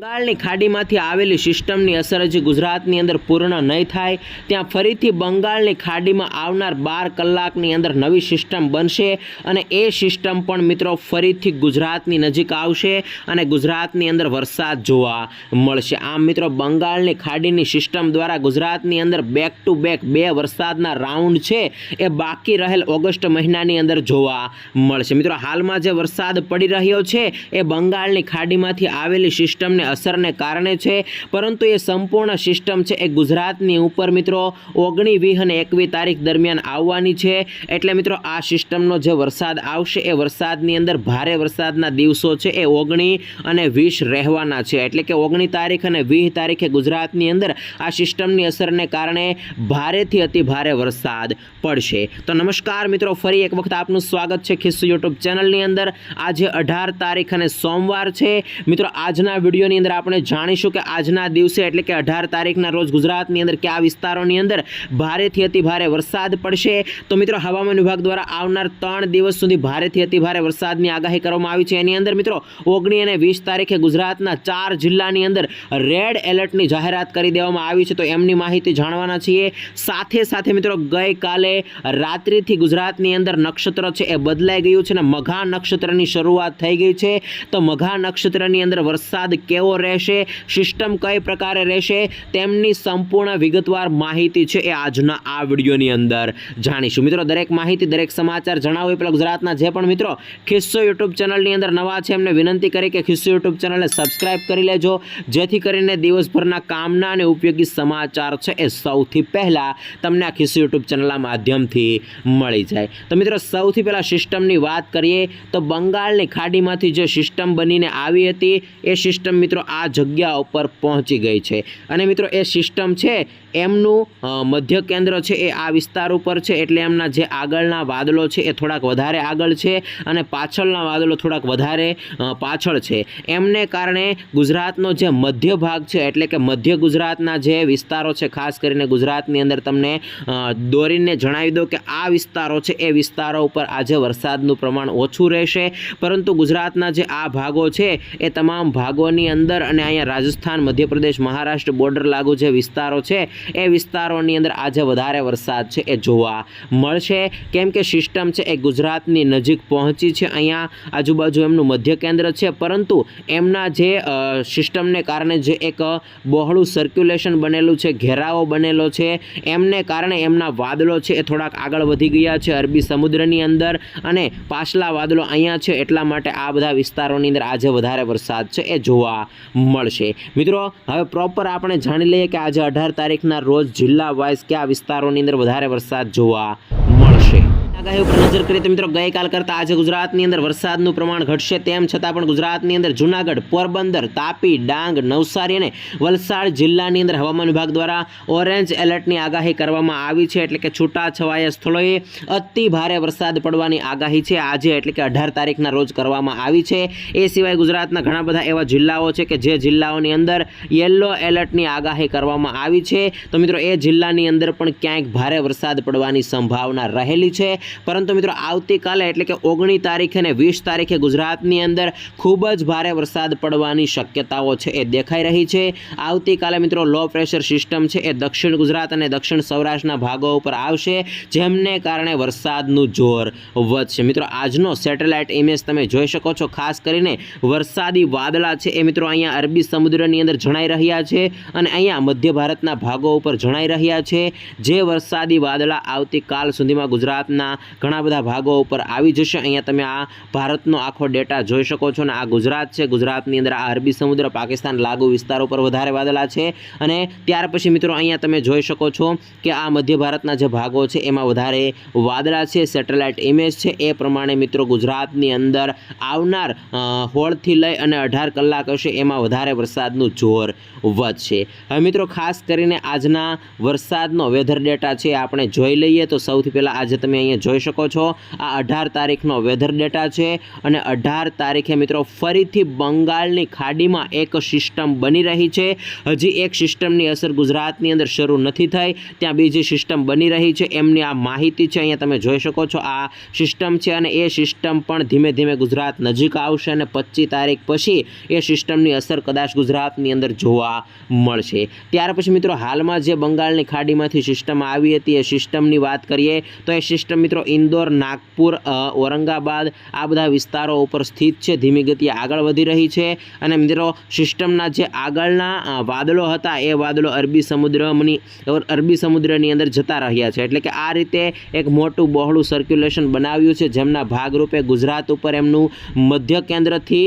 બંગાળની ખાડીમાંથી આવેલી સિસ્ટમની અસર હજી ગુજરાતની અંદર પૂર્ણ નહીં થાય. ત્યાં ફરીથી બંગાળની ખાડીમાં આવનાર બાર કલાકની અંદર નવી સિસ્ટમ બનશે અને એ સિસ્ટમ પણ મિત્રો ફરીથી ગુજરાતની નજીક આવશે અને ગુજરાતની અંદર વરસાદ જોવા મળશે. આમ મિત્રો, બંગાળની ખાડીની સિસ્ટમ દ્વારા ગુજરાતની અંદર બેક ટુ બેક બે વરસાદના રાઉન્ડ છે. એ બાકી રહેલ ઓગસ્ટ મહિનાની અંદર જોવા મળશે. મિત્રો, હાલમાં જે વરસાદ પડી રહ્યો છે, એ બંગાળની ખાડીમાંથી આવેલી સિસ્ટમને અસરને કારણે છે. પરંતુ એ સંપૂર્ણ સિસ્ટમ છે એ ગુજરાતની ઉપર મિત્રો ઓગણી વીસ અને એકવીસ તારીખ દરમિયાન આવવાની છે. એટલે મિત્રો આ સિસ્ટમનો જે વરસાદ આવશે એ વરસાદની અંદર ભારે વરસાદના દિવસો છે એ ઓગણી અને વીસ રહેવાના છે. એટલે કે ઓગણી તારીખ અને વીસ તારીખે ગુજરાતની અંદર આ સિસ્ટમની અસરને કારણે ભારેથી અતિ ભારે વરસાદ પડશે. તો નમસ્કાર મિત્રો, ફરી એક વખત આપનું સ્વાગત છે ખિસ્સુ યુટ્યુબ ચેનલની અંદર. આજે અઢાર તારીખ અને સોમવાર છે. મિત્રો, આજના વિડીયોની અંદર આપણે જાણીશું કે આજના દિવસે એટલે કે અઢાર તારીખના રોજ ગુજરાતની અંદર કયા વિસ્તારોની અંદર ભારેથી અતિ ભારે વરસાદ પડશે? તો મિત્રો, હવામાન વિભાગ દ્વારા આવનાર ત્રણ દિવસ સુધી ભારેથી અતિ ભારે વરસાદની આગાહી કરવામાં આવી છે. એની અંદર મિત્રો, ઓગણી અને વીસ તારીખે ગુજરાતના ચાર જિલ્લાની અંદર રેડ એલર્ટની જાહેરાત કરી દેવામાં આવી છે. તો એમની માહિતી જાણવાના છીએ. સાથે સાથે મિત્રો, ગઈકાલે રાત્રિથી ગુજરાતની અંદર નક્ષત્ર છે એ બદલાઈ ગયું છે અને મઘા નક્ષત્રની શરૂઆત થઈ ગઈ છે. તો મઘા નક્ષત્રની અંદર વરસાદ કેવો રહેશે, સિસ્ટમ કઈ પ્રકારે રહેશે, તેમની સંપૂર્ણ વિગતવાર માહિતી છે એ આજના આ વિડીયોની અંદર જાણીશું. મિત્રો, દરેક માહિતી, દરેક સમાચાર જણાવો એ પહેલાં ગુજરાતના જે પણ મિત્રો, ખિસ્સો યુટ્યુબ ચેનલની અંદર નવા છે, એમને વિનંતી કરી કે ખિસ્સો યુટ્યુબ ચેનલને સબસ્ક્રાઈબ કરી લેજો, જેથી કરીને દિવસભરના કામના અને ઉપયોગી સમાચાર છે એ સૌથી પહેલાં તમને આ ખિસ્સો યુટ્યુબ ચેનલના માધ્યમથી મળી જાય. તો મિત્રો, સૌથી પહેલાં સિસ્ટમની વાત કરીએ, તો બંગાળની ખાડીમાંથી જે સિસ્ટમ બનીને આવી હતી, એ સિસ્ટમ મિત્રો આ જગ્યા ઉપર પહોંચી ગઈ છે. અને મિત્રો, એ સિસ્ટમ છે, એમનું મધ્ય કેન્દ્ર છે, એ આ વિસ્તાર ઉપર છે, એટલે એમના જે આગળના વાદળો છે, એ થોડાક વધારે આગળ છે અને પાછળના વાદળો થોડાક વધારે પાછળ છે. એમને કારણે ગુજરાતનો જે મધ્ય ભાગ છે, એટલે કે મધ્ય ગુજરાતના જે વિસ્તારો છે, ખાસ કરીને ગુજરાતની અંદર તમને દોરીને જણાવી દો કે આ વિસ્તારો છે, એ વિસ્તારો ઉપર આજે વરસાદનું પ્રમાણ ઓછું રહેશે. પરંતુ ગુજરાતના જે આ ભાગો છે, એ તમામ ભાગોની અંદર અને અહીંયા રાજસ્થાન, મધ્યપ્રદેશ, મહારાષ્ટ્ર બોર્ડર લાગુ જે વિસ્તારો છે, એ વિસ્તારોની અંદર આજે વધારે વરસાદ છે, એ જોવા મળશે. કેમ કે સિસ્ટમ છે એ ગુજરાતની નજીક પહોંચી છે, અહીંયા આજુબાજુ એમનું મધ્ય કેન્દ્ર છે, પરંતુ એમના જે સિસ્ટમને કારણે જે એક બહોળું સર્ક્યુલેશન બનેલું છે, ઘેરાવો બનેલો છે, એમને કારણે એમના વાદળો છે એ થોડાક આગળ વધી ગયા છે, અરબી સમુદ્રની અંદર અને પાછલા વાદળો અહીંયા છે, એટલા માટે આ બધા વિસ્તારોની અંદર આજે વધારે વરસાદ છે, એ જોવા મળશે. મિત્રો, હવે પ્રોપર આપણે જાણી લઈએ કે આજે અઢાર તારીખના રોજ જિલ્લા વાઇઝ કયા વિસ્તારોની અંદર વધારે વરસાદ જોવા આગાહી ઉપર નજર કરીએ તો મિત્રો, ગઈકાલ કરતાં આજે ગુજરાતની અંદર વરસાદનું પ્રમાણ ઘટશે તેમ છતાં પણ ગુજરાતની અંદર જુનાગઢ, પોરબંદર, તાપી, ડાંગ, નવસારી અને વલસાડ જિલ્લાની અંદર હવામાન વિભાગ દ્વારા ઓરેન્જ એલર્ટની આગાહી કરવામાં આવી છે. એટલે કે છૂટા છવાયા સ્થળોએ અતિ ભારે વરસાદ પડવાની આગાહી છે. આજે એટલે કે અઢાર તારીખના રોજ કરવામાં આવી છે. એ સિવાય ગુજરાતના ઘણા બધા એવા જિલ્લાઓ છે કે જે જિલ્લાઓની અંદર યલો એલર્ટની આગાહી કરવામાં આવી છે. તો મિત્રો, એ જિલ્લાની અંદર પણ ક્યાંક ભારે વરસાદ પડવાની સંભાવના રહેલી છે. પરંતુ મિત્રો, આવતીકાલે એટલે કે ઓગણી તારીખે અને વીસ તારીખે ગુજરાતની અંદર ખૂબ જ ભારે વરસાદ પડવાની શક્યતાઓ છે, એ દેખાઈ રહી છે. આવતીકાલે મિત્રો લો પ્રેશર સિસ્ટમ છે, એ દક્ષિણ ગુજરાત અને દક્ષિણ સૌરાષ્ટ્રના ભાગો ઉપર આવશે, જેમને કારણે વરસાદનું જોર વધશે. મિત્રો, આજનો સેટેલાઇટ ઇમેજ તમે જોઈ શકો છો, ખાસ કરીને વરસાદી વાદળા છે, એ મિત્રો અહીંયા અરબી સમુદ્રની અંદર જણાઈ રહ્યા છે અને અહીંયા મધ્ય ભારતના ભાગો ઉપર જણાઈ રહ્યા છે. જે વરસાદી વાદળા આવતીકાલ સુધીમાં ગુજરાતના ઘણા બધા ભાગો ઉપર આવી જશે. અહીંયા તમે આ ભારતનો આખો ડેટા જોઈ શકો છો અને આ ગુજરાત છે. ગુજરાતની અંદર આ અરબી સમુદ્ર, પાકિસ્તાન લાગુ વિસ્તારો પર વધારે વાદળા છે. અને ત્યાર પછી મિત્રો અહીંયા તમે જોઈ શકો છો કે આ મધ્ય ભારતના જે ભાગો છે એમાં વધારે વાદળા છે. સેટેલાઇટ ઇમેજ છે. એ પ્રમાણે મિત્રો ગુજરાતની અંદર આવનાર હોળથી લઈ અને અઢાર કલાક હશે એમાં વધારે વરસાદનું જોર વધશે. હવે મિત્રો ખાસ કરીને આજના વરસાદનો વેધર ડેટા છે આપણે જોઈ લઈએ. તો સૌથી પહેલાં આજે તમે અહીંયા જોઈ જોઈ શકો છો. આ અઢાર તારીખનો વેધર ડેટા છે અને અઢાર તારીખે મિત્રો ફરીથી બંગાળની ખાડીમાં એક સિસ્ટમ બની રહી છે. હજી એક સિસ્ટમની અસર ગુજરાતની અંદર શરૂ નથી થઈ. ત્યાં બીજી સિસ્ટમ બની રહી છે. એમની આ માહિતી છે, અહીંયા તમે જોઈ શકો છો. આ સિસ્ટમ છે અને એ સિસ્ટમ પણ ધીમે ધીમે ગુજરાત નજીક આવશે અને પચીસ તારીખ પછી એ સિસ્ટમની અસર કદાચ ગુજરાતની અંદર જોવા મળશે. ત્યાર પછી મિત્રો, હાલમાં જે બંગાળની ખાડીમાંથી સિસ્ટમ આવી હતી, એ સિસ્ટમની વાત કરીએ, તો એ સિસ્ટમ મિત્રો ઇન્દોર, નાગપુર ઔરંગાબાદ આ બધા વિસ્તારો ઉપર સ્થિત છે. ધીમી ગતિએ આગળ વધી રહી છે અને મિત્રો સિસ્ટમના જે આગળના વાદળો હતા એ વાદળો અરબી સમુદ્રની અરબી સમુદ્રની અંદર જતા રહ્યા છે. એટલે કે આ રીતે એક મોટું બહોળું સર્ક્યુલેશન બનાવ્યું છે જેમના ભાગરૂપે ગુજરાત ઉપર એમનું મધ્ય કેન્દ્રથી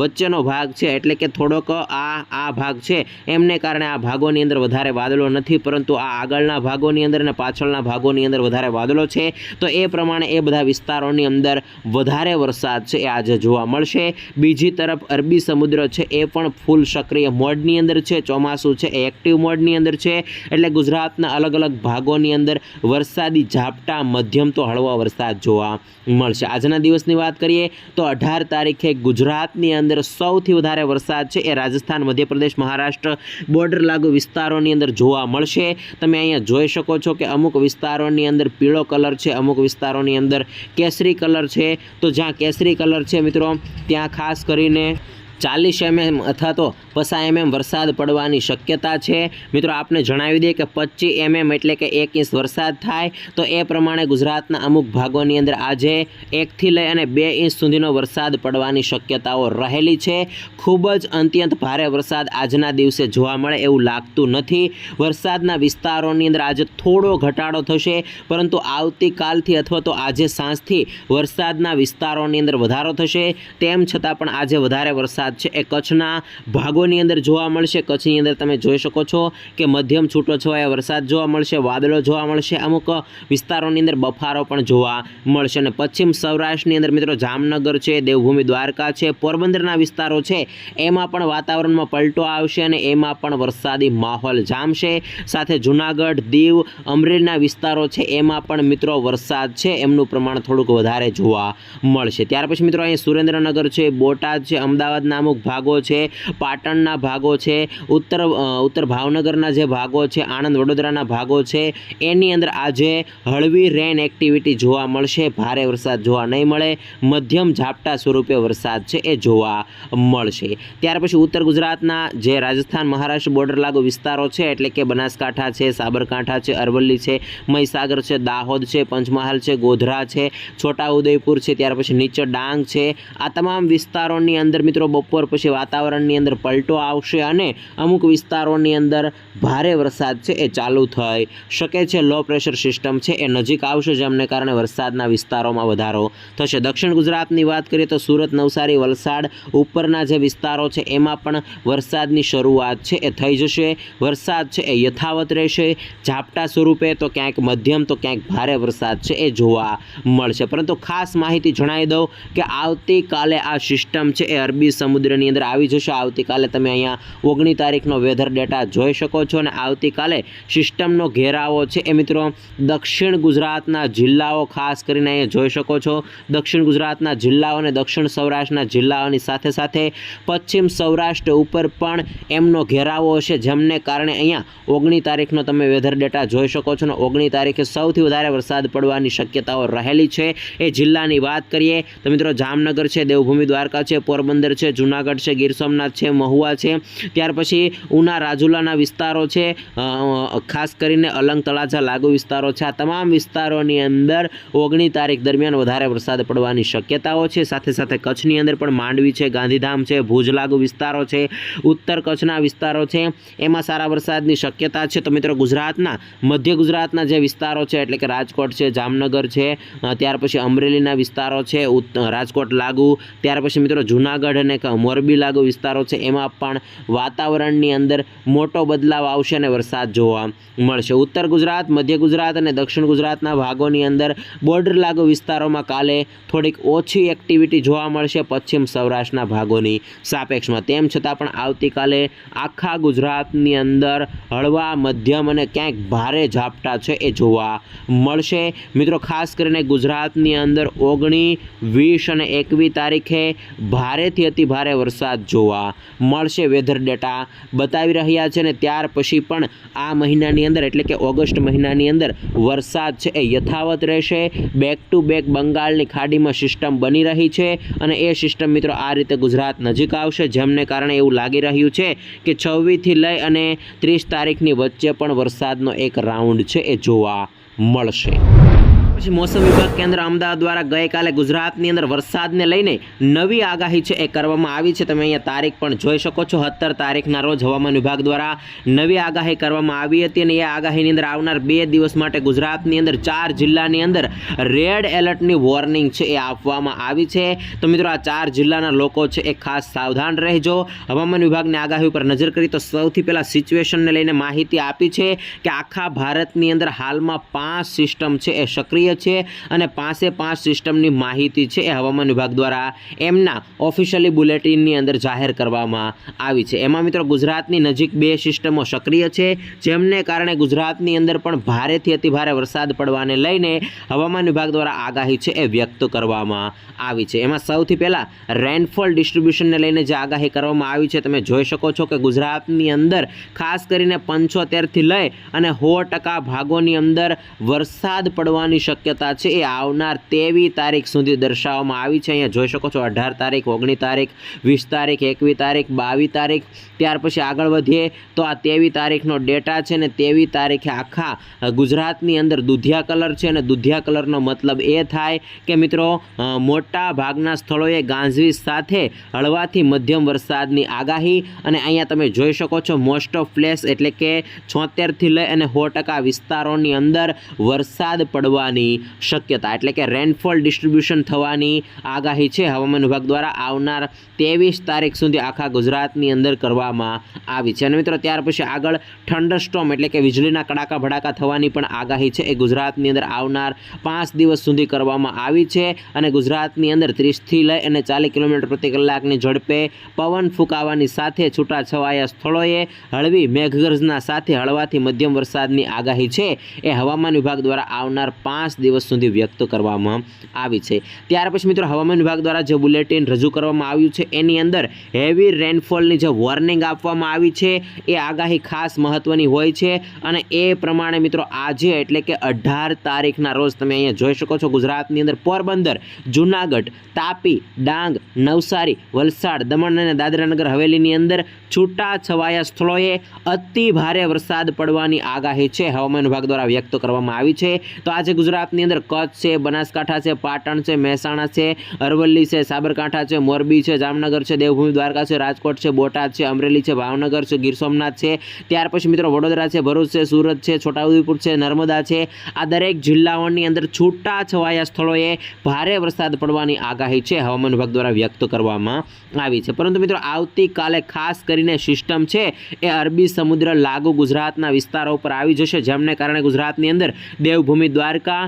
વચ્ચેનો ભાગ છે. એટલે કે થોડોક આ આ ભાગ છે. એમને કારણે આ ભાગોની અંદર વધારે વાદળો નથી, પરંતુ આ આગળના ભાગોની અંદર અને પાછળના ભાગોની અંદર વધારે વાદળો છે. તો એ પ્રમાણે એ બધા વિસ્તારોની અંદર વધારે વરસાદ છે એ આજે જોવા મળશે. બીજી તરફ અરબી સમુદ્ર છે એ પણ ફૂલ સક્રિય મોડની અંદર છે, ચોમાસું છે, એ એક્ટિવ મોડની અંદર છે. એટલે ગુજરાતના અલગ અલગ ભાગોની અંદર વરસાદી ઝાપટા મધ્યમ તો હળવો વરસાદ જોવા મળશે. આજના દિવસની વાત કરીએ તો અઢાર તારીખે ગુજરાતની અંદર સૌથી વધારે વરસાદ છે એ રાજસ્થાન, મધ્યપ્રદેશ, મહારાષ્ટ્ર બોર્ડર લાગુ વિસ્તારોની અંદર જોવા મળશે. તમે અહીંયા જોઈ શકો છો કે અમુક વિસ્તારોની અંદર પીળો કલર છે અમુક વિસ્તારોની અંદર કેસરી કલર છે. તો જ્યાં કેસરી કલર છે મિત્રો, ત્યાં ખાસ કરીને ચાલીસ એમએમ અથવા તો પસા એમએમ વરસાદ પડવાની શક્યતા છે. મિત્રો, આપને જણાવી દઈએ કે પચીસ એમએમ એટલે કે એક ઇંચ વરસાદ થાય. તો એ પ્રમાણે ગુજરાતના અમુક ભાગોની અંદર આજે એકથી લઈ અને બે ઇંચ સુધીનો વરસાદ પડવાની શક્યતાઓ રહેલી છે. ખૂબ જ અત્યંત ભારે વરસાદ આજના દિવસે જોવા મળે એવું લાગતું નથી. વરસાદના વિસ્તારોની અંદર આજે થોડો ઘટાડો થશે, પરંતુ આવતીકાલથી અથવા તો આજે સાંજથી વરસાદના વિસ્તારોની અંદર વધારો થશે. તેમ છતાં પણ આજે વધારે વરસાદ છે એ કચ્છના ભાગોની અંદર જોવા મળશે. કચ્છની અંદર તમે જોઈ શકો છો કે મધ્યમ છૂટો છવાયા વરસાદ જોવા મળશે, વાદળો જોવા મળશે, અમુક વિસ્તારોની અંદર બફારો પણ જોવા મળશે. અને પશ્ચિમ સૌરાષ્ટ્રની અંદર મિત્રો જામનગર છે, દેવભૂમિ દ્વારકા છે, પોરબંદરના વિસ્તારો છે, એમાં પણ વાતાવરણમાં પલટો આવશે અને એમાં પણ વરસાદી માહોલ જામશે. સાથે જુનાગઢ, દીવ, અમરેલીના વિસ્તારો છે, એમાં પણ મિત્રો વરસાદ છે, એમનું પ્રમાણ થોડુંક વધારે જોવા મળશે. ત્યાર પછી મિત્રો અહીં સુરેન્દ્રનગર છે, બોટાદ છે, અમદાવાદના અમુક ભાગો છે, પાટણના ભાગો છે, ઉત્તર ઉત્તર ભાવનગરના જે ભાગો છે, આણંદ, વડોદરાના ભાગો છે, એની અંદર આજે હળવી રેન એક્ટિવિટી જોવા મળશે, ભારે વરસાદ જોવા નહીં મળે, મધ્યમ ઝાપટા સ્વરૂપે વરસાદ છે એ જોવા મળશે. ત્યાર પછી ઉત્તર ગુજરાતના જે રાજસ્થાન, મહારાષ્ટ્ર બોર્ડર લાગુ વિસ્તારો છે, એટલે કે બનાસકાંઠા છે, સાબરકાંઠા છે, અરવલ્લી છે, મહીસાગર છે, દાહોદ છે, પંચમહાલ છે, ગોધરા છે, છોટાઉદેપુર છે, ત્યાર પછી નીચે ડાંગ છે. આ તમામ વિસ્તારોની અંદર મિત્રો બપોર પછી વાતાવરણની અંદર પલટો આવશે અને અમુક વિસ્તારોની અંદર ભારે વરસાદ છે એ ચાલુ થઈ શકે છે. લો પ્રેશર સિસ્ટમ છે એ નજીક આવશે, જેમને કારણે વરસાદના વિસ્તારોમાં વધારો થશે. દક્ષિણ ગુજરાતની વાત કરીએ તો સુરત, નવસારી, વલસાડ ઉપરના જે વિસ્તારો છે, એમાં પણ વરસાદની શરૂઆત છે, એ થઈ જશે. વરસાદ છે એ યથાવત રહેશે. ઝાપટા સ્વરૂપે તો ક્યાંક મધ્યમ, તો ક્યાંક ભારે વરસાદ છે એ જોવા મળશે. પરંતુ ખાસ માહિતી જણાવી દઉં કે આવતીકાલે આ સિસ્ટમ છે એ અરબી સમુદ્રની અંદર આવી જશે. આવતીકાલે તમે અહીંયા ઓગણી તારીખનો વેધર ડેટા જોઈ શકો છો અને આવતીકાલે સિસ્ટમનો ઘેરાવો છે. એ મિત્રો, દક્ષિણ ગુજરાતના જિલ્લાઓ ખાસ કરીને અહીંયા જોઈ શકો છો. દક્ષિણ ગુજરાતના જિલ્લાઓ અને દક્ષિણ સૌરાષ્ટ્રના જિલ્લાઓની સાથે સાથે પશ્ચિમ સૌરાષ્ટ્ર ઉપર પણ એમનો ઘેરાવો હશે જેમને કારણે અહીંયા ઓગણી તારીખનો તમે વેધર ડેટા જોઈ શકો છો. અને ઓગણી તારીખે સૌથી વધારે વરસાદ પડવાની શક્યતાઓ રહેલી છે. એ જિલ્લાની વાત કરીએ તો મિત્રો, જામનગર છે, દેવભૂમિ દ્વારકા છે, પોરબંદર છે જુનાગઢ છે, ગીર સોમનાથ છે, મહુવા છે. ત્યાર પછી ઉના રાજુલાના વિસ્તારો છે. ખાસ કરીને અલંગ તળાજા લાગુ વિસ્તારો છે. આ તમામ વિસ્તારોની અંદર ઓગણી તારીખ દરમિયાન વધારે વરસાદ પડવાની શક્યતાઓ છે. સાથે સાથે કચ્છની અંદર પણ માંડવી છે, ગાંધીધામ છે, ભુજ લાગુ વિસ્તારો છે, ઉત્તર કચ્છના વિસ્તારો છે. એમાં સારા વરસાદની શક્યતા છે. તો મિત્રો ગુજરાતના, મધ્ય ગુજરાતના જે વિસ્તારો છે, એટલે કે રાજકોટ છે, જામનગર છે ત્યાર પછી અમરેલીના વિસ્તારો છે રાજકોટ લાગુ. ત્યાર પછી મિત્રો જુનાગઢ અને મોરબી લાગુ વિસ્તારો છે. એમાં પણ વાતાવરણની અંદર મોટો બદલાવ આવશે અને વરસાદ જોવા મળશે. ઉત્તર ગુજરાત, મધ્ય ગુજરાત અને દક્ષિણ ગુજરાતના ભાગોની અંદર બોર્ડર લાગુ વિસ્તારોમાં કાલે થોડીક ઓછી એક્ટિવિટી જોવા મળશે. પશ્ચિમ સૌરાષ્ટ્રના ભાગોની સાપેક્ષમાં. તેમ છતાં પણ આવતીકાલે આખા ગુજરાતની અંદર હળવા, મધ્યમ અને ક્યાંક ભારે ઝાપટા છે એ જોવા મળશે. મિત્રો, ખાસ કરીને ગુજરાતની અંદર ઓગણી, વીસ અને એકવીસ તારીખે ભારેથી અતિ ભારે વરસાદ જોવા મળશે. વેધર ડેટા બતાવી રહ્યા છે ને ત્યાર પછી પણ આ મહિનાની અંદર, એટલે કે ઓગસ્ટ મહિનાની અંદર, વરસાદ છે એ યથાવત રહેશે. બેક ટુ બેક બંગાળની ખાડીમાં સિસ્ટમ બની રહી છે અને એ સિસ્ટમ મિત્રો આ રીતે ગુજરાત નજીક આવશે, જેમને કારણે એવું લાગી રહ્યું છે કે છવ્વીસથી લઈ અને ત્રીસ તારીખની વચ્ચે પણ વરસાદનો એક રાઉન્ડ છે એ જોવા મળશે. પછી મોસમ વિભાગ કેન્દ્ર અમદાવાદ દ્વારા ગઈકાલે ગુજરાતની અંદર વરસાદને લઈને નવી આગાહી છે એ કરવામાં આવી છે. તમે અહીંયા તારીખ પણ જોઈ શકો છો. સત્તર તારીખના રોજ હવામાન વિભાગ દ્વારા નવી આગાહી કરવામાં આવી હતી અને એ આગાહીની અંદર આવનાર બે દિવસ માટે ગુજરાતની અંદર ચાર જિલ્લાની અંદર રેડ એલર્ટની વોર્નિંગ છે એ આપવામાં આવી છે. તો મિત્રો આ ચાર જિલ્લાના લોકો છે એ ખાસ સાવધાન રહેજો. હવામાન વિભાગની આગાહી ઉપર નજર કરી તો સૌથી પહેલાં સિચ્યુએશનને લઈને માહિતી આપી છે કે આખા ભારતની અંદર હાલમાં પાંચ સિસ્ટમ છે એ સક્રિય છે અને પાંચે પાંચ સિસ્ટમની માહિતી છે. એ હવામાન વિભાગ દ્વારા એમના ઓફિશિયલી બુલેટિનની અંદર જાહેર કરવામાં આવી છે. એમાં મિત્રો ગુજરાતની નજીક બે સિસ્ટમો સક્રિય છે, જેમને કારણે ગુજરાતની અંદર પણ ભારેથી અતિભારે વરસાદ પડવાને લઈને હવામાન વિભાગ દ્વારા આગાહી છે એ વ્યક્ત કરવામાં આવી છે. એમાં સૌથી પહેલાં રેનફોલ ડિસ્ટ્રીબ્યુશનને લઈને જે આગાહી કરવામાં આવી છે, તમે જોઈ શકો છો કે ગુજરાતની અંદર ખાસ કરીને પંચોતેરથી લઈ અને સો ટકા ભાગોની અંદર વરસાદ પડવાની શક્યતા છે. એ આવનાર તેવી તારીખ સુધી દર્શાવવામાં આવી છે. અહીંયા જોઈ શકો છો, અઢાર તારીખ, ઓગણીસ તારીખ, વીસ તારીખ, એકવીસ તારીખ, બાવીસ તારીખ. ત્યાર પછી આગળ વધીએ તો આ તેવી તારીખનો ડેટા છે ને તેવી તારીખે આખા ગુજરાતની અંદર દુધિયા કલર છે અને દુધિયા કલરનો મતલબ એ થાય કે મિત્રો મોટા ભાગના સ્થળોએ ગાંજવીજ સાથે હળવાથી મધ્યમ વરસાદની આગાહી અને અહીંયા તમે જોઈ શકો છો મોસ્ટ ઓફ પ્લેસ એટલે કે છોતેરથી લઈ અને સો વિસ્તારોની અંદર વરસાદ પડવાની શક્યતા. એટલે કે રેનફોલ ડિસ્ટ્રીબ્યુશન થવાની આગાહી છે હવામાન વિભાગ દ્વારા આવનાર ત્રેવીસ તારીખ સુધી આખા ગુજરાતની અંદર કરવામાં આવી છે. અને મિત્રો, ત્યાર પછી આગળ થંડરસ્ટોમ એટલે કે વીજળીના કડાકા ભડાકા થવાની પણ આગાહી છે. એ ગુજરાતની અંદર આવનાર પાંચ દિવસ સુધી કરવામાં આવી છે અને ગુજરાતની અંદર ત્રીસથી લઈ અને ચાલીસ કિલોમીટર પ્રતિ કલાકની ઝડપે પવન ફૂંકાવાની સાથે છૂટાછવાયા સ્થળોએ હળવી મેઘગર્જના સાથે હળવાથી મધ્યમ વરસાદની આગાહી છે. એ હવામાન વિભાગ દ્વારા આવનાર પાંચ દિવસ સુધી વ્યક્ત કરવામાં આવી છે. ત્યાર પછી મિત્રો હવામાન વિભાગ દ્વારા જે બુલેટિન રજૂ કરવામાં આવ્યું છે, એની અંદર હેવી રેનફોલની જે વોર્નિંગ આપવામાં આવી છે, એ આગાહી ખાસ મહત્ત્વની હોય છે અને એ પ્રમાણે મિત્રો આજે એટલે કે અઢાર તારીખના રોજ તમે અહીંયા જોઈ શકો છો, ગુજરાતની અંદર પોરબંદર, જુનાગઢ, તાપી, ડાંગ, નવસારી, વલસાડ, દમણ અને દાદરાનગર હવેલીની અંદર છૂટા છવાયા સ્થળોએ અતિ ભારે વરસાદ પડવાની આગાહી છે, હવામાન વિભાગ દ્વારા વ્યક્ત કરવામાં આવી છે. તો આજે ગુજરાતની અંદર કચ્છ છે, બનાસકાંઠા છે, પાટણ છે, મહેસાણા છે, અરવલ્લી છે, સાબરકાંઠા છે, મોરબી છે, જામનગર છે, દેવભૂમિ દ્વારકા છે, રાજકોટ છે, બોટાદ છે, અમરેલી છે, ભાવનગર છે, ગીર સોમનાથ છે. ત્યાર પછી મિત્રો વડોદરા છે, ભરૂચ છે, સુરત છે, છોટાઉદેપુર છે, નર્મદા છે. આ દરેક જિલ્લાઓની અંદર છૂટા છવાયા સ્થળોએ ભારે વરસાદ પડવાની આગાહી છે. હવામાન વિભાગ દ્વારા વ્યક્ત કરવામાં આવી છે. પરંતુ મિત્રો આવતીકાલે ખાસ કરીને સિસ્ટમ છે એ અરબી સમુદ્ર લાગુ ગુજરાતના વિસ્તારો ઉપર આવી જશે. જેમને કારણે ગુજરાતની અંદર દેવભૂમિ દ્વારકા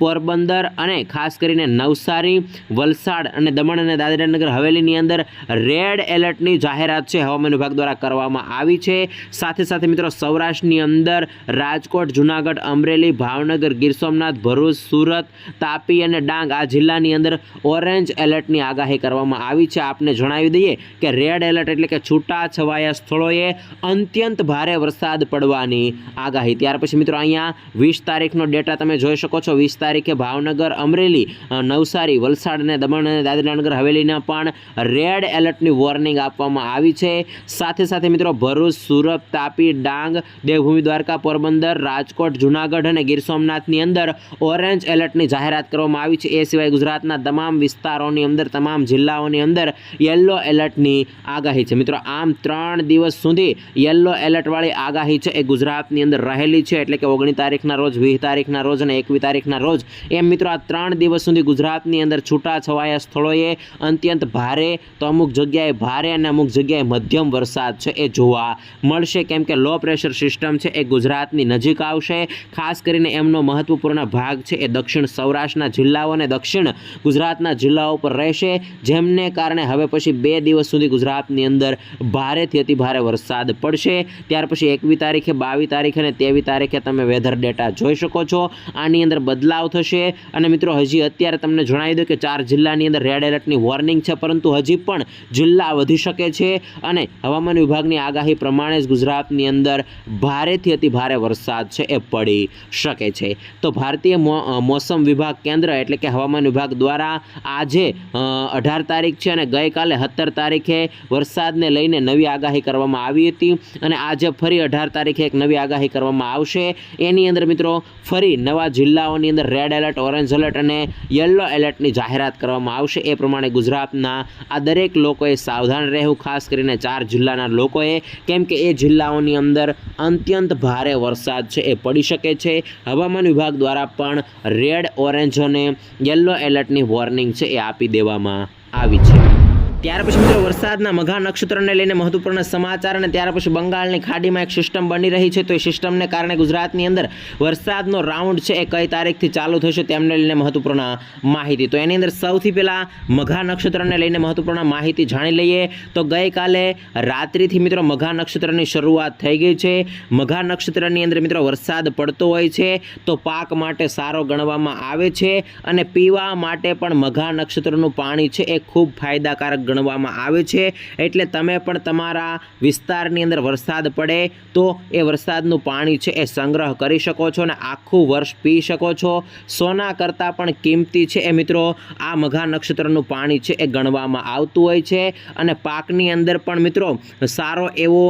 પોરબંદર અને ખાસ કરીને નવસારી, વલસાડ અને દમણ અને દાદરાનગર હવેલીની અંદર રેડ એલર્ટની જાહેરાત છે હવામાન વિભાગ દ્વારા કરવામાં આવી છે. સાથે સાથે મિત્રો સૌરાષ્ટ્રની અંદર રાજકોટ, જુનાગઢ, અમરેલી, ભાવનગર, ગીર સોમનાથ, ભરૂચ, સુરત, તાપી અને ડાંગ આ જિલ્લાની અંદર ઓરેન્જ એલર્ટની આગાહી કરવામાં આવી છે. આપને જણાવી દઈએ કે રેડ એલર્ટ એટલે કે છૂટા છવાયા સ્થળોએ અત્યંત ભારે વરસાદ પડવાની આગાહી. ત્યાર પછી મિત્રો અહીંયા વીસ તારીખનો ડેટા તમે જોઈ શકો છો. વીસ તારીખે ભાવનગર, અમરેલી નવસારી, વલસાડ અને દમણ અને દાદરાનગર હવેલીના પણ રેડ એલર્ટની વોર્નિંગ આપવામાં આવી છે. સાથે સાથે મિત્રો ભરૂચ, સુરત, તાપી, ડાંગ, દેવભૂમિ, દ્વારકા, પોરબંદર, રાજકોટ, જુનાગઢ અને ગીર સોમનાથની અંદર ઓરેન્જ એલર્ટની જાહેરાત કરવામાં આવી છે. એ સિવાય ગુજરાતના તમામ વિસ્તારોની અંદર, તમામ જિલ્લાઓની અંદર યલો એલર્ટની આગાહી છે. મિત્રો, આમ ત્રણ દિવસ સુધી યલો એલર્ટવાળી આગાહી છે એ ગુજરાતની અંદર રહેલી છે. એટલે કે ઓગણીસ તારીખના રોજ, વીસ તારીખના રોજ અને એકવીસ તારીખના તારીખના રોજ એમ મિત્રો, આ ત્રણ દિવસ સુધી ગુજરાતની અંદર છૂટાછવાયા સ્થળોએ અત્યંત ભારે તો અમુક જગ્યાએ ભારે અને અમુક જગ્યાએ મધ્યમ વરસાદ છે એ જોવા મળશે. કેમ કે લો પ્રેશર સિસ્ટમ છે એ ગુજરાતની નજીક આવશે. ખાસ કરીને એમનો મહત્વપૂર્ણ ભાગ છે એ દક્ષિણ સૌરાષ્ટ્રના જિલ્લાઓ અને દક્ષિણ ગુજરાતના જિલ્લાઓ પર રહેશે. જેમને કારણે હવે પછી બે દિવસ સુધી ગુજરાતની અંદર ભારેથી અતિ ભારે વરસાદ પડશે. ત્યાર પછી એકવી તારીખે, બાવીસ તારીખે અને તેવી તારીખે તમે વેધર ડેટા જોઈ શકો છો. આની અંદર બદલાવ થશે. અને મિત્રો, હજી અત્યારે તમને જણાવી દઉં કે ચાર જિલ્લાની અંદર રેડ એલર્ટની વોર્નિંગ છે, પરંતુ હજી પણ જિલ્લા વધી શકે છે. અને હવામાન વિભાગની આગાહી પ્રમાણે જ ગુજરાતની અંદર ભારેથી અતિ ભારે વરસાદ છે, એ પડી શકે છે. તો ભારતીય મોસમ વિભાગ કેન્દ્ર એટલે કે હવામાન વિભાગ દ્વારા આજે અઢાર તારીખ છે અને ગઈકાલે સત્તર તારીખે વરસાદને લઈને નવી આગાહી કરવામાં આવી હતી. અને આજે ફરી અઢાર તારીખે એક નવી આગાહી કરવામાં આવશે. એની અંદર મિત્રો, ફરી નવા જિલ્લાઓની અંદર રેડ એલર્ટ ઓરેન્જ એલર્ટ અને યલો એલર્ટની જાહેરાત કરવામાં આવશે. એ પ્રમાણે ગુજરાતના આ દરેક લોકોએ સાવધાન રહેવું, ખાસ કરીને ચાર જિલ્લાના લોકોએ, કેમ કે એ જિલ્લાઓની અંદર અત્યંત ભારે વરસાદ છે, એ પડી શકે છે. હવામાન વિભાગ દ્વારા પણ રેડ ઓરેન્જ અને યલો એલર્ટની વોર્નિંગ છે, એ આપી દેવામાં આવી છે. ત્યાર પછી મિત્રો વરસાદના મઘા નક્ષત્રને લઈને મહત્વપૂર્ણ સમાચાર અને ત્યાર પછી બંગાળની ખાડીમાં એક સિસ્ટમ બની રહી છે. તો એ સિસ્ટમને કારણે ગુજરાતની અંદર વરસાદનો રાઉન્ડ છે એ કઈ તારીખથી ચાલુ થશે તેમને લઈને મહત્વપૂર્ણ માહિતી. તો એની અંદર સૌથી પહેલાં મઘા નક્ષત્રને લઈને મહત્વપૂર્ણ માહિતી જાણી લઈએ. તો ગઈકાલે રાત્રિથી મિત્રો મઘા નક્ષત્રની શરૂઆત થઈ ગઈ છે. મઘા નક્ષત્રની અંદર મિત્રો વરસાદ પડતો હોય છે. તો પાક માટે સારો ગણવામાં આવે છે. અને પીવા માટે પણ મઘા નક્ષત્રનું પાણી છે એ ખૂબ ફાયદાકારક ગણવામાં આવે છે. એટલે તમે પણ તમારા વિસ્તારની અંદર વરસાદ પડે તો એ વરસાદનું પાણી છે એ સંગ્રહ કરી શકો છો અને આખું વર્ષ પી શકો છો. સોના કરતાં પણ કિંમતી છે એ મિત્રો આ મઘા નક્ષત્રનું પાણી છે એ ગણવામાં આવતું હોય છે. અને પાકની અંદર પણ મિત્રો સારો એવો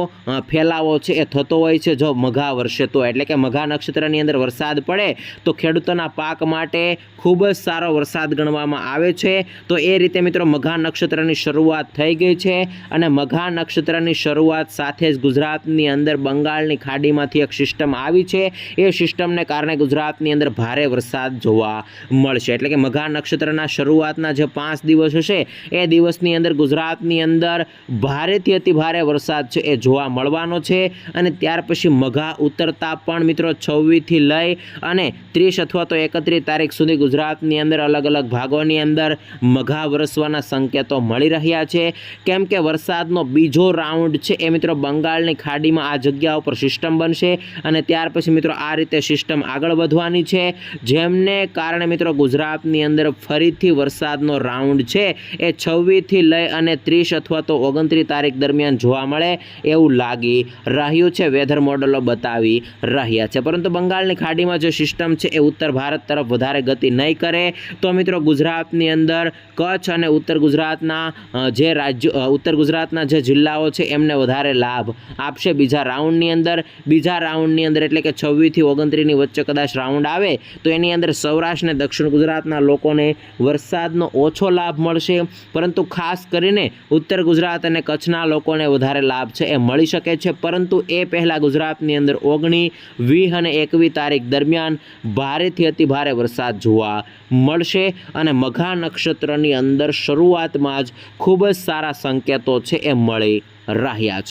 ફેલાવો છે એ થતો હોય છે જો મઘા વર્ષે તો. એટલે કે મઘા નક્ષત્રની અંદર વરસાદ પડે તો ખેડૂતોના પાક માટે ખૂબ જ સારો વરસાદ ગણવામાં આવે છે. તો એ રીતે મિત્રો મઘા નક્ષત્રની શરૂઆત થઈ ગઈ છે અને મઘા નક્ષત્રની શરૂઆત સાથે જ ગુજરાતની અંદર બંગાળની ખાડીમાંથી એક સિસ્ટમ આવી છે. એ સિસ્ટમને કારણે ગુજરાતની અંદર ભારે વરસાદ જોવા મળશે. એટલે કે મઘા નક્ષત્રના શરૂઆતના જે પાંચ દિવસ હશે, એ દિવસની અંદર ગુજરાતની અંદર ભારેથી અતિ ભારે વરસાદ છે એ જોવા મળવાનો છે. અને ત્યાર પછી મઘા ઉતરતા પણ મિત્રો છવ્વીસથી લઈ અને ત્રીસ અથવા તો એકત્રીસ તારીખ સુધી ગુજરાતની અંદર અલગ અલગ ભાગોની અંદર મઘા વરસવાના સંકેતો મળી રહ્યા છે. કેમ કે વરસાદનો બીજો રાઉન્ડ છે. એ મિત્રો બંગાળની ખાડીમાં આ જગ્યા ઉપર સિસ્ટમ બનશે અને ત્યાર પછી મિત્રો આ રીતે સિસ્ટમ આગળ વધવાની છે. જેમને કારણે મિત્રો ગુજરાતની અંદર ફરીથી વરસાદનો રાઉન્ડ છે. એ છવ્વીસથી લઈ અને ત્રીસ અથવા તો ઓગણત્રીસ તારીખ દરમિયાન જોવા મળે એવું લાગી રહ્યું છે. વેધર મોડલો બતાવી રહ્યા છે. પરંતુ બંગાળની ખાડીમાં જે સિસ્ટમ છે, એ ઉત્તર ભારત તરફ વધારે ગતિ નહીં કરે. તો મિત્રો ગુજરાતની અંદર કચ્છ અને ઉત્તર ગુજરાતના જે રાજ્યો ઉત્તર ગુજરાતના જે જિલ્લાઓ છે, એમને વધારે લાભ આપશે. બીજા રાઉન્ડની અંદર, બીજા રાઉન્ડની અંદર એટલે કે છવ્વીસથી ઓગણત્રીસની વચ્ચે કદાચ રાઉન્ડ આવે, તો એની અંદર સૌરાષ્ટ્ર અને દક્ષિણ ગુજરાતના લોકોને વરસાદનો ઓછો લાભ મળશે. પરંતુ ખાસ કરીને ઉત્તર ગુજરાત અને કચ્છના લોકોને વધારે લાભ છે, એ મળી શકે છે. પરંતુ એ પહેલાં ગુજરાતની અંદર ઓગણી, વીસ અને એકવીસ તારીખ દરમિયાન ભારેથી અતિ ભારે વરસાદ જોવા મળશે. અને મઘા નક્ષત્રની અંદર શરૂઆતમાં જ ખૂબ જ સારા સંકેતો છે એ મળી રહ્યા છે.